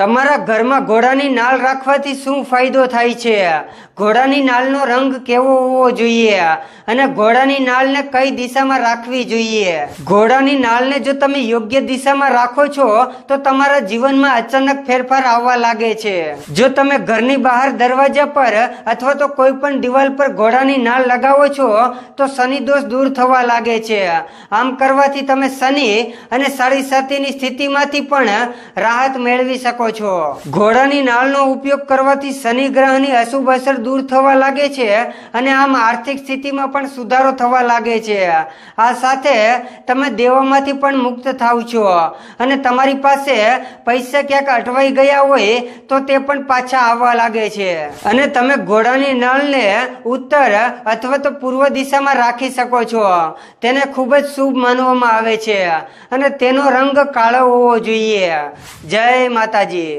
તમારા ઘરમાં ઘોડાની નાળ રાખવાથી શું ફાયદો થાય છે? ઘોડાની નાળનો રંગ કેવો હોવો જોઈએ? અને ઘોડાની નાળને કઈ દિશામાં રાખવી જોઈએ? ઘોડાની નાળને જો તમે યોગ્ય દિશામાં રાખો છો, તો તમારા જીવનમાં અચાનક ફેરફાર આવવા લાગે છે. જો તમે ઘરની બહાર દરવાજા પર અથવા તો કોઈ પણ દિવાલ પર ઘોડાની નાળ લગાવો છો, તો શનિ દોષ દૂર થવા લાગે છે. આમ કરવાથી તમે શનિ અને સાડી સાતીની સ્થિતિમાંથી પણ રાહત મેળવી શકો છો. ઘોડાની નાળનો ઉપયોગ કરવાથી શનિ ગ્રહની અશુભ અસર દૂર થવા લાગે છે અને આમ આર્થિક સ્થિતિમાં પણ સુધારો થવા લાગે છે. આ સાથે તમે દેવામાંથી પણ મુક્ત થાવ છો. અને તમારી પાસે પૈસા ક્યાંક અટવાઈ ગયા હોય તો તે પણ પાછા આવવા લાગે છે. અને તમે ઘોડાની નાળને ઉત્તર અથવા તો પૂર્વ દિશામાં રાખી શકો છો. તેને ખૂબ જ શુભ માનવામાં આવે છે. અને તેનો રંગ કાળો હોવો જોઈએ. જય માતાજી. aí!